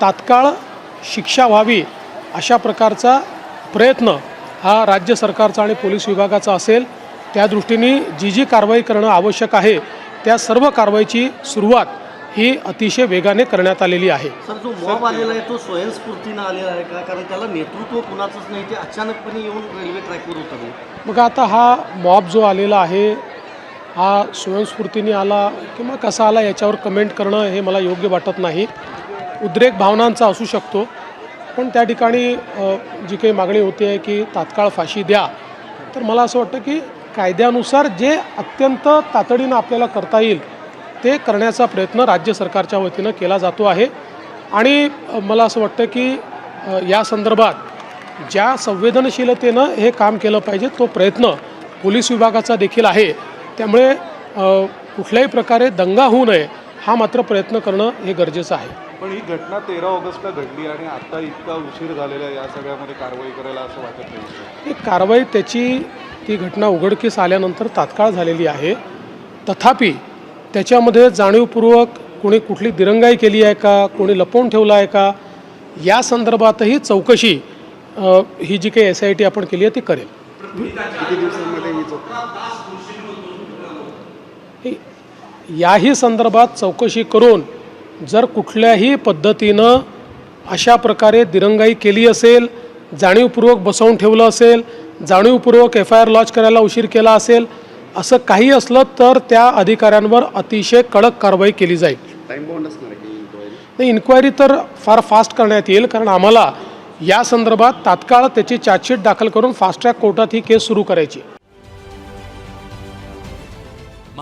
तात्काळ शिक्षा व्हावी अशा प्रकारचा प्रयत्न हा राज्य सरकारचा आणि पोलीस विभागाचा असेल. त्या दृष्टीने जी जी कारवाई करणं आवश्यक आहे त्या सर्व कारवाईची सुरुवात ही अतिशय वेगाने करण्यात आलेली आहे. सर जो मॉब आलेला आहे तो स्वयंस्फूर्तीनं आलेला आहे का? कारण त्याला नेतृत्व कुणाचंच नाही ते अचानकपणे येऊन रेल्वे ट्रॅकवर उतरले. मग आता हा मॉब जो आलेला आहे हा स्वयंस्फूर्तीने आला किंवा कसा आला याच्यावर कमेंट करणं हे मला योग्य वाटत नाही. उद्रेक भावनांचा असू शकतो. पण त्या ठिकाणी जी काही मागणी होती आहे की तात्काळ फाशी द्या. तर मला असं वाटतं की कायद्यानुसार जे अत्यंत तातडीनं आपल्याला करता येईल ते करण्याचा प्रयत्न राज्य सरकारच्या वतीनं केला जातो आहे. आणि मला असं वाटतं की या संदर्भात ज्या संवेदनशीलतेनं हे काम केलं पाहिजे तो प्रयत्न पोलीस विभागाचा देखील आहे. त्यामुळे कुठल्याही प्रकारे दंगा होऊ नये हा मात्र प्रयत्न करणं हे गरजेचं आहे. पण ही घटना तेरा ऑगस्टला घडली आणि आता इतका उशीर झालेला या सगळ्यामध्ये कारवाई करायला असं वाटत नाही. ही कारवाई त्याची ती घटना उघडकीस आल्यानंतर तात्काळ झालेली आहे. तथापि त्याच्यामध्ये जाणीवपूर्वक कोणी कुठली दिरंगाई केली आहे का कोणी लपवून ठेवलं आहे का या संदर्भातही चौकशी ही जी काही एस आय टी आपण केली आहे ती करेल. याही संदर्भात चौकशी करून जर कुठल्याही पद्धतीनं अशा प्रकारे दिरंगाई केली असेल जाणीवपूर्वक बसवून ठेवलं असेल जाणीवपूर्वक एफ आय आर लॉन्च करायला उशीर केला असेल असं काही असलं तर त्या अधिकाऱ्यांवर अतिशय कडक कारवाई केली जाईल? नाही इन्क्वायरी तर फार फास्ट करण्यात येईल कारण आम्हाला या संदर्भात तात्काळ त्याची चार्जशीट दाखल करून फास्ट ट्रॅक कोर्टात ही केस सुरू करायची.